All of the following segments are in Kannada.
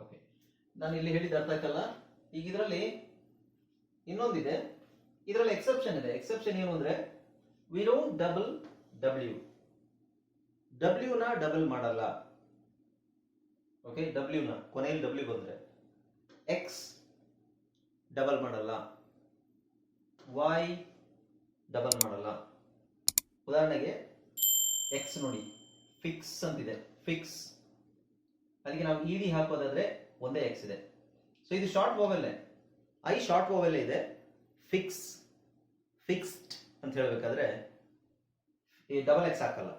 ಓಕೆ ನಾನು ಇಲ್ಲಿ ಹೇಳಿದ ಅರ್ಥ ಆಯ್ತಲ್ಲ? ಈಗ ಇದರಲ್ಲಿ ಇನ್ನೊಂದಿದೆ. ಇದರಲ್ಲಿ ಎಕ್ಸೆಪ್ಷನ್ ಇದೆ. ಎಕ್ಸೆಪ್ಷನ್ ಏನು ಅಂದ್ರೆ we don't double W W ನ ಡಬಲ್ ಮಾಡಲ್ಲ. ಓಕೆ ಡಬ್ಲ್ಯೂ ನ, ಕೊನೆಯಲ್ಲಿ ಡಬ್ಲ್ಯೂ ಬಂದ್ರೆ. ಎಕ್ಸ್ ಡಬಲ್ ಮಾಡಲ್ಲ. ವೈ ಡಬಲ್ ಮಾಡಲ್ಲ. ಉದಾಹರಣೆಗೆ ಎಕ್ಸ್ ನೋಡಿ ಫಿಕ್ಸ್ ಅಂತಿದೆ ಫಿಕ್ಸ್ ಅದಕ್ಕೆ ನಾವು ಇ ಡಿ ಹಾಕೋದಾದ್ರೆ ಒಂದೇ ಎಕ್ಸ್ ಇದೆ. ಸೊ ಇದು short vowel I short vowel ಇದೆ. ಫಿಕ್ಸ್ ಫಿಕ್ಸ್ಡ್ ಅಂತ ಹೇಳಬೇಕಾದ್ರೆ ಈ ಡಬಲ್ ಎಕ್ಸ್ ಹಾಕಲ್ಲ.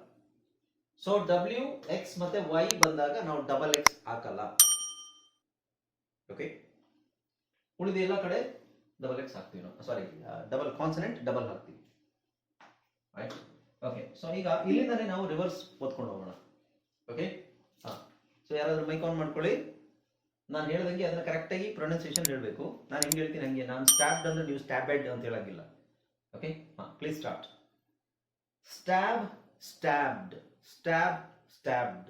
ಸೊ ಡಬ್ಲ್ಯೂ ಎಕ್ಸ್ ಮತ್ತೆ ವೈ ಬಂದಾಗ ನಾವು ಡಬಲ್ ಎಕ್ಸ್ ಹಾಕಲ್ಲ. ಓಕೆ ಉಳಿದ ಎಲ್ಲ ಕಡೆ ಡಬಲ್ ಎಕ್ಸ್ ಹಾಕ್ತೀವಿ ನಾವು. ಸಾರಿ ಡಬಲ್ ಕಾನ್ಸನೆಂಟ್ ಡಬಲ್ ಹಾಕ್ತೀವಿ. ರೈಟ್ ಓಕೆ ಸೊ ಈಗ ಇಲ್ಲಿಂದಲೇ ನಾವು ರಿವರ್ಸ್ ಓದ್ಕೊಂಡು ಹೋಗೋಣ. ಓಕೆ ಹಾ. ಸೊ ಯಾರಾದರೂ ಮೈಕ್ ಆನ್ ಮಾಡ್ಕೊಳ್ಳಿ. ನಾನು ಹೇಳ್ದಂಗೆ ಅದನ್ನ ಕರೆಕ್ಟಾಗಿ ಪ್ರೊನೌನ್ಸಿಯೇಷನ್ ಹೇಳಬೇಕು. ನಾನು ಹೆಂಗೆ ಹೇಳ್ತೀನಿ ಹಂಗೆ? ನಾನು ಸ್ಟ್ಯಾಬ್ಡ್ ಅಂದ್ರೆ ನೀವು ಸ್ಟ್ಯಾಬೆಡ್ ಅಂತ ಹೇಳಂಗಿಲ್ಲ. ಓಕೆ ಹಾ please start stab stabbed stab stabbed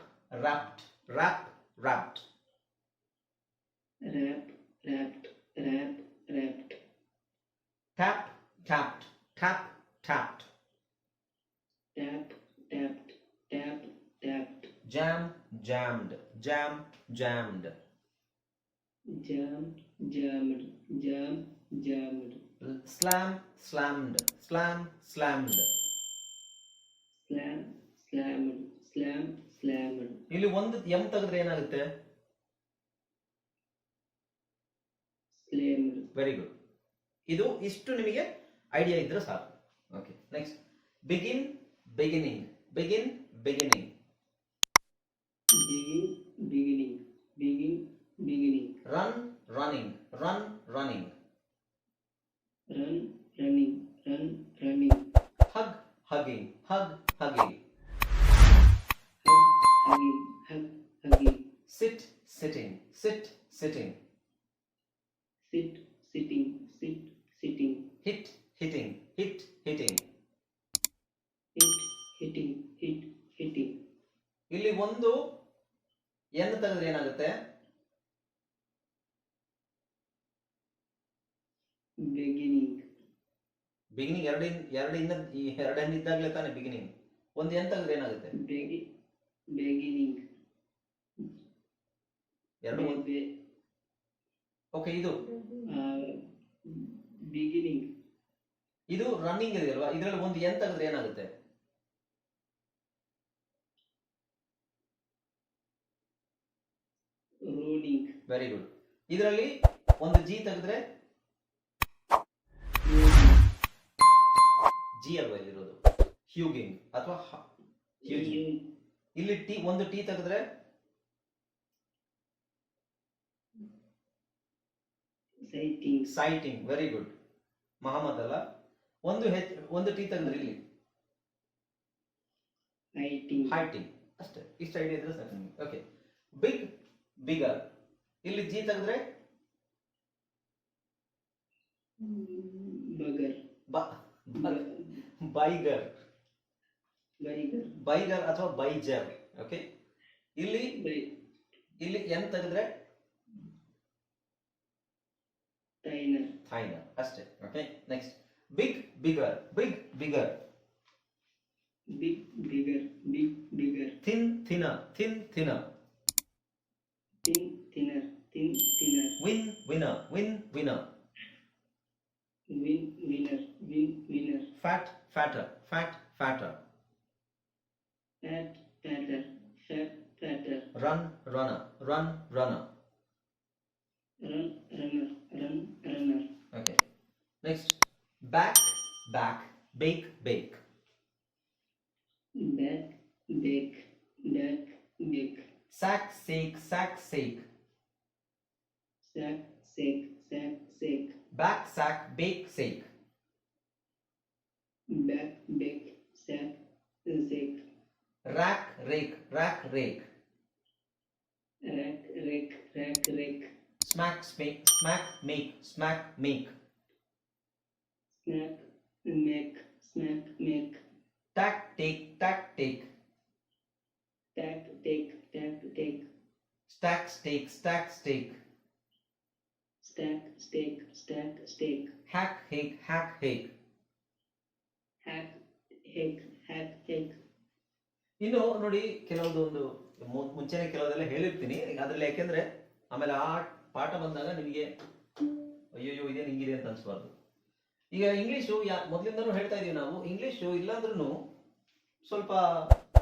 wrapped, wrap, wrapped. Wrap, wrapped, wrap, wrapped. Tap, tapped, tap, tapped. Tap, tapped, tap, tapped. Jam, jammed, jam, jammed. Jam, jammed, jam, jammed. Slam, slammed, slam, slammed. Slam, slammed, slam, ಇಲ್ಲಿ ಒಂದು ಎಂ ತೆಗೆದ್ರೆ ಏನಾಗುತ್ತೆ? ವೆರಿ ಗುಡ್ ಇದು ಇಷ್ಟು ನಿಮಗೆ ಐಡಿಯಾ ಇದ್ರೆ ಸಾಕು. Okay next begin beginning begin beginning begin beginning begin beginning run running run running run running run running hug hugging hug hugging hug, Sit, sit sitting sit sitting sit, sitting, sit, sitting, hit hitting, hit hitting. hit, hitting, hit, hitting, ಇಲ್ಲಿ ಒಂದು ಎನ್ ತೆಗೆದ್ರೆ ಏನಾಗುತ್ತೆ? ಬಿಗಿನಿಂಗ್ ಬಿಗಿನಿಂಗ್ ಎರಡು ಎರಡು ಇನ್ನ ಎರಡು ತಾನೆ ಬಿಗಿನಿಂಗ್ ಒಂದು ಎನ್ ತೆಗೆದ್ರೆ ಏನಾಗುತ್ತೆ? Beginning, ಎರಡು ಓಕೆ ಇದು. ಬಿಗಿನಿಂಗ್ ಇದು ರನ್ನಿಂಗ್ ಇದೆಯಲ್ವಾ ಇದರಲ್ಲಿ ಒಂದು ಎನ್ ತೆಗೆದ್ರೆ ಏನಾಗುತ್ತೆ? ರೂನಿಂಗ್ ವೆರಿ ಗುಡ್ ಇದರಲ್ಲಿ ಒಂದು ಜಿ ತೆಗೆದ್ರೆ? ಜಿ ಅಲ್ವಾ ಇಲ್ಲಿರೋದು? ಹ್ಯೂಗಿಂಗ್ ಅಥವಾ rolling, ಇಲ್ಲಿ ಟಿ ಒಂದು ಟಿ ತೆಗೆದ್ರೆ? Siting siting very good Mohammad ಅಲ್ಲ? ಒಂದು ಹೆಚ್ ಒಂದು ಟಿ ತೆಗೆದ್ರೆ ಇಲ್ಲಿ? ಹೈಟಿಂಗ್ ಅಷ್ಟೇ ಇಷ್ಟು ಐಡಿಯಾ ಇದ್ರೆ ನಿಮಗೆ. ಓಕೆ ಬಿಗ್ ಬಿಗರ್ ಇಲ್ಲಿ ಜಿ ತೆಗೆದ್ರೆ? ಬೈಗರ್. bugger, ಬೈಗರ್ ಅಥವಾ ಬೈಜರ್ ಓಕೆ ಇಲ್ಲಿ ಇಲ್ಲಿ ಎನ್ ತೆಗೆದ್ರೆ? ಥೈನರ್ ಅಷ್ಟೇ okay next big bigger big bigger. Big bigger big bigger. Thin thin thin thin. thin, thinner thin, thinner. Win win win win win, winner, win, winner, fat fatter fat fatter. Fat fatter. Fat fatter. Run runner. Run runner. Run runner. Run runner. Okay. Next. Back back. Bake bake. Back bake. Back bake. Sack sake sack sake. Sack sake sack sake. Back sack bake sake. Back bake sack sake rack, rake, rack, rake. Rack, rake, rack, rake. Smack, smack, smack, make, smack, make. Smack, make, smack, make. Tack, take, tack, take. Tack, take, tack, take. Stack, stake, stack, stake. Stack, stake, stack, stake. Hack, hick, hack, hick. Hack, hick, hack, hick. ಇನ್ನು ನೋಡಿ ಕೆಲವೊಂದು ಮುಂಚೆನೆ ಕೆಲವೊಂದೆಲ್ಲ ಹೇಳಿರ್ತೀನಿ. ಅದ್ರಲ್ಲಿ ಯಾಕೆಂದ್ರೆ ಆಮೇಲೆ ಆ ಪಾಠ ಬಂದಾಗ ನಿಮಗೆ ಅಯ್ಯಯ್ಯೋ ಇದೇನು ಹಿಂಗಿದೆ ಅಂತ ಅನ್ಸ್ಬಾರ್ದು. ಈಗ ಇಂಗ್ಲಿಷು ಯಾ ಮೊದಲಿಂದನೂ ಹೇಳ್ತಾ ಇದೀವಿ ನಾವು. ಇಂಗ್ಲಿಷು ಇಲ್ಲಾಂದ್ರೂ ಸ್ವಲ್ಪ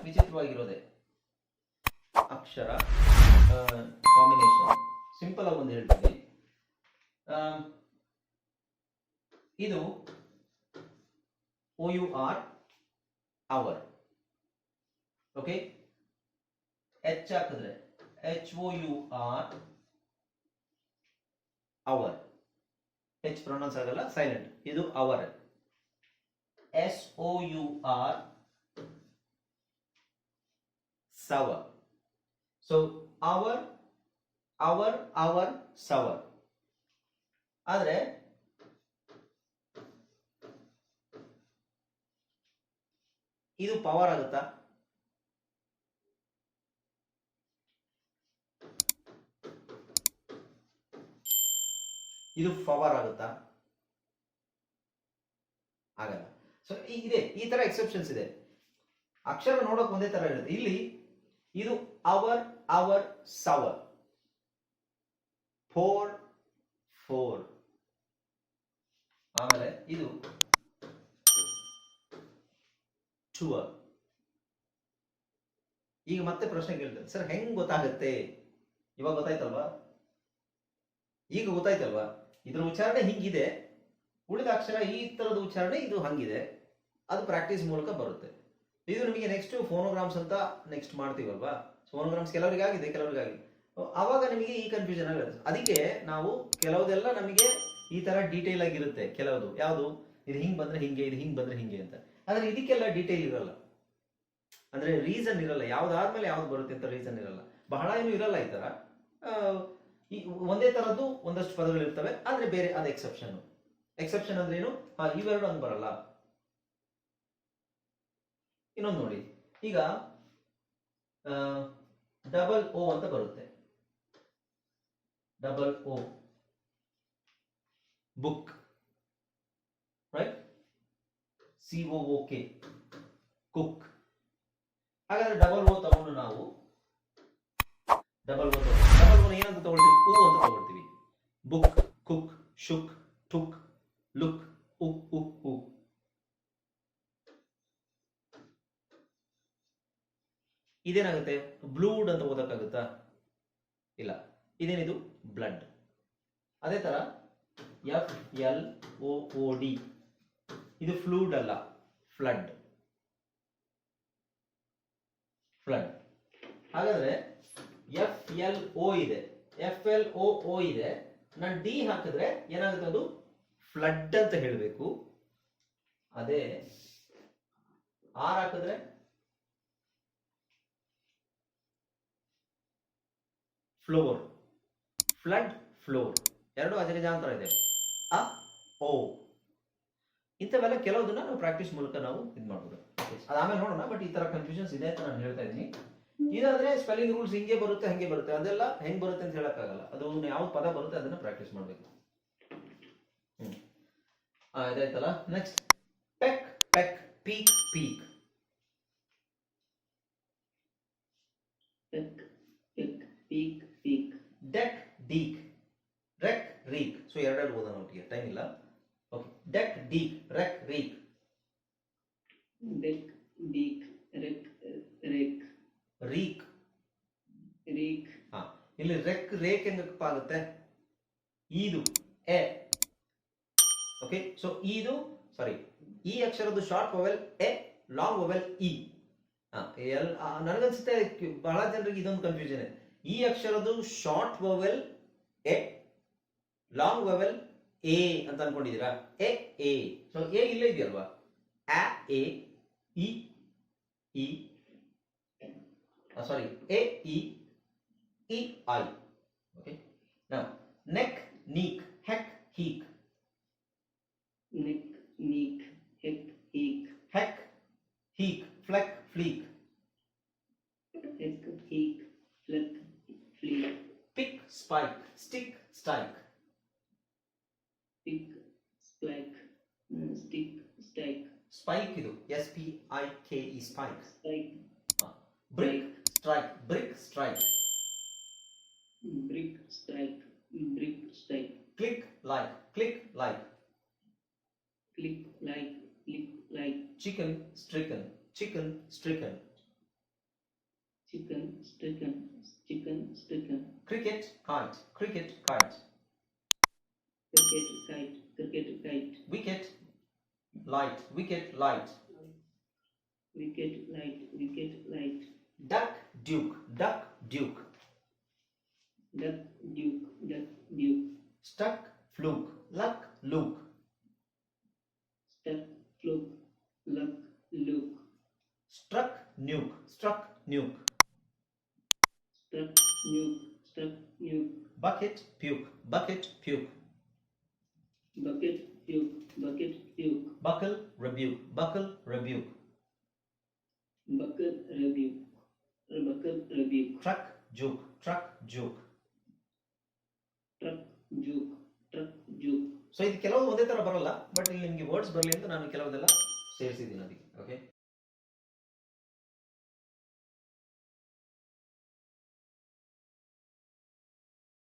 ವಿಚಿತ್ರವಾಗಿರೋದೆ. ಅಕ್ಷರ ಕಾಂಬಿನೇಷನ್ ಸಿಂಪಲ್ ಆಗಿ ಒಂದು ಹೇಳ್ತೀವಿ ಇದು O U R our okay H ಹಾಕಿದ್ರೆ H O U R hour H pronounce ಆಗಲ್ಲ ಸೈಲೆಂಟ್ ಇದು our S O U R sour so our our our sour ಆದ್ರೆ, ಇದು ಪವರ್ ಆಗುತ್ತಾ? ಇದು ಪವರ್ ಆಗುತ್ತಾ? ಆಗಲ್ಲ. ಸೊ ಇದೆ, ಈ ತರ ಎಕ್ಸೆಪ್ಷನ್ಸ್ ಇದೆ. ಅಕ್ಷರ ನೋಡೋಕೆ ಒಂದೇ ತರ ಇರುತ್ತೆ. ಇಲ್ಲಿ, ಇದು our our sour four four ಆಮೇಲೆ ಇದು ಟುವರ್ ಈಗ ಮತ್ತೆ ಪ್ರಶ್ನೆ ಕೇಳ್ತಾರೆ ಸರ್ ಹೆಂಗ್ ಗೊತ್ತಾಗುತ್ತೆ? ಇವಾಗ ಗೊತ್ತಾಯ್ತಲ್ವಾ? ಈಗ ಗೊತ್ತಾಯ್ತಲ್ವಾ? ಇದ್ರ ಉಚ್ಚಾರಣೆ ಹಿಂಗಿದೆ. ಉಳಿದ ಅಕ್ಷರ ಈ ಥರದ ಉಚ್ಚಾರಣೆ ಇದು ಹಂಗಿದೆ. ಅದು ಪ್ರಾಕ್ಟೀಸ್ ಮೂಲಕ ಬರುತ್ತೆ. ಇದು ನಿಮಗೆ ನೆಕ್ಸ್ಟ್ ಫೋನೋಗ್ರಾಮ್ಸ್ ಅಂತ ನೆಕ್ಸ್ಟ್ ಮಾಡ್ತೀವಲ್ವಾ? ಫೋನೋಗ್ರಾಮ್ಸ್ ಕೆಲವರಿಗೆ ಆಗಿದೆ ಕೆಲವರಿಗೆ ಆಗಿದೆ ಅವಾಗ ನಿಮಗೆ ಈ ಕನ್ಫ್ಯೂಷನ್ ಆಗಿರುತ್ತೆ ಅದಕ್ಕೆ ನಾವು ಕೆಲವುದೆಲ್ಲ ನಮಗೆ ಈ ತರ ಡೀಟೇಲ್ ಆಗಿರುತ್ತೆ. ಕೆಲವುದು. ಯಾವುದು? ಇದು ಹಿಂಗೆ ಬಂದ್ರೆ ಹಿಂಗೆ, ಇದು ಹಿಂಗೆ ಬಂದ್ರೆ ಹಿಂಗೆ ಅಂತ. ಆದರೆ ಇದಕ್ಕೆಲ್ಲ ಡೀಟೇಲ್ ಇರಲ್ಲ. ಅಂದ್ರೆ ರೀಸನ್ ಇರಲ್ಲ. ಯಾವ್ದಾದ್ಮೇಲೆ ಯಾವ್ದು ಬರುತ್ತೆ ಅಂತ ರೀಸನ್ ಇರಲ್ಲ. ಬಹಳ ಏನು ಇರಲ್ಲ ಈ ತರ. ಈ ಒಂದೇ ತರದ್ದು ಒಂದಷ್ಟು ಪದಗಳು ಇರ್ತವೆ ಆದ್ರೆ ಬೇರೆ ಅದು ಎಕ್ಸೆಪ್ಷನ್ ಎಕ್ಸೆಪ್ಷನ್ ಅಂದ್ರೆ ಏನು? ಇವೆರಡು ಹಂಗ್ ಬರಲ್ಲ. ಇನ್ನೊಂದು ನೋಡಿ. ಈಗ ಡಬಲ್ ಓ ಅಂತ ಬರುತ್ತೆ. Double O book right C K cook ಹಾಗಾದ್ರೆ ಡಬಲ್ ಓ ತಗೊಂಡು ನಾವು ಡಬಲ್ ಓ ಡಬಲ್ ಓ ಏನಂತ ತಗೊಳ್ತೀವಿ ಹೂ ಅಂತ ತಗೊಳ್ತೀವಿ book cook shook took look ಉ ಉ ಉ ಇದೇನಾಗುತ್ತೆ? ಬ್ಲೂಡ್ ಅಂತ ಓದಕ್ಕಾಗುತ್ತಾ? ಇಲ್ಲ. ಇದೇನಿದು? ಬ್ಲಡ್. ಅದೇ ತರ ಎಫ್ ಎಲ್ ಒ ಡಿ ಇದು ಫ್ಲೂಡ್ ಅಲ್ಲ, ಫ್ಲಡ್. ಫ್ಲಡ್. ಹಾಗಾದ್ರೆ ಎಫ್ ಎಲ್ ಓ ಇದೆ. ಎಫ್ ಎಲ್ ಓ ಓ ಇದೆ. ನಾನು ಡಿ ಹಾಕಿದ್ರೆ ಏನಾಗುತ್ತೆ ಅದು? ಫ್ಲಡ್ ಅಂತ ಹೇಳಬೇಕು. ಅದೇ ಆರ್ ಹಾಕಿದ್ರೆ? ಫ್ಲೋರ್ ಫ್ಲಡ್ ಫ್ಲೋರ್ ಎರಡು ಅಜಗಜಾಂತರ ಇದೆ. ಅ ಓ ಇಂಥವೆಲ್ಲ ಕೆಲವುದನ್ನ ನಾವು ಪ್ರಾಕ್ಟೀಸ್ ಮೂಲಕ ನಾವು ಇದು ಮಾಡ್ಬೋದು ಅದಾದ್ಮೇಲೆ ನೋಡೋಣ ಬಟ್ ಈ ತರ ಕನ್ಫ್ಯೂಷನ್ಸ್ ಇದೆ ಅಂತ ನಾನು ಹೇಳ್ತಾ ಇದ್ದೀನಿ. ಇದಾದ್ರೆ ಸ್ಪೆಲ್ಲಿಂಗ್ ರೂಲ್ಸ್ ಹಿಂಗೆ ಬರುತ್ತೆ ಹಂಗೆ ಬರುತ್ತೆ ಅದೆಲ್ಲ ಹೆಂಗ್ ಬರುತ್ತೆ ಅಂತ ಹೇಳಕ್ಕಾಗಲ್ಲ ಅದು ಒಂದು ಯಾವ ಪದ ಬರುತ್ತೆ ಅದನ್ನ ಪ್ರಾಕ್ಟೀಸ್ ಮಾಡಬೇಕು ಹ್ಮ್ ಅದಾಯ್ತಲ್ಲ next peck peck peek peek peck peck peek peek deck deek wreck reek so ಎರಡೆರಡು ಓದೋಣ ಒಟ್ಟಿಗೆ ಟೈಮ್ ಇಲ್ಲ okay deck deek wreck reek deck deek wreck wreck reek. Reek. ಹಾ ಇಲ್ಲಿ ರೆಕ್ ರೇಕ್ ಹೆಂಗಪ್ಪ ಆಗುತ್ತೆ? ಈದು ಎ. ಓಕೆ ಸೊ ಈದು ಸಾರಿ ಈ ಅಕ್ಷರದ್ದು short mobile A long vowel E. L ಆ, ನನಗನ್ಸುತ್ತೆ ಬಹಳ ಜನರಿಗೆ ಇದೊಂದು ಕನ್ಫ್ಯೂಷನ್ ಈ ಅಕ್ಷರದ್ದು short vowel A long vowel A ಅಂತ ಅನ್ಕೊಂಡಿದ್ದೀರಾ? A A. ಸೊ ಎ ಇಲ್ಲೇ ಇದೆಯಲ್ವಾ? A E E Sorry A E E I. Okay. Now neck, neck, heck, heek, neck, neck, heck, heek, heck, heek, fleck, fleek, heck, heek, fleck, fleek, pick, spike, stick, strike, pick, spike, uh, stick, stake, spike ಇದು S P I K E spike, spike, brick, strike, brick, strike, brick, strike, brick, strike, click, like, click, like, click, like, click, like, chicken, stricken, chicken, stricken, chicken, stricken, chicken, stricken, cricket, kite, cricket, kite, cricket, kite, cricket, kite, wicket, light, wicket, light, wicket, light, wicket, light, duck, duke, duck, duke, duck, duke, duck, duke, stuck, fluke, luck, luke, stuck, fluke, luck, luke, struck, nuke, struck, nuke. struck, nuke, struck, nuke, bucket puke bucket puke. Bucket, puke, bucket, puke, buckle rebuke buckle rebuke. Buckle, rebuke, buckle, lebih truck juk truck juk truck, juk truck, juk so ಇದು ಕೆಲವು ಒಂದೇ ತರ ಬರಲ್ಲ ಬಟ್ ಇಲ್ಲಿ ನಿಮಗೆ ವರ್ಡ್ಸ್ ಬರಲಿ ಅಂತ ನಾನು ಕೆಲವುದೆಲ್ಲ ಸೇರಿಸಿದ್ದೀನಿ ಅದಕ್ಕೆ ಓಕೆ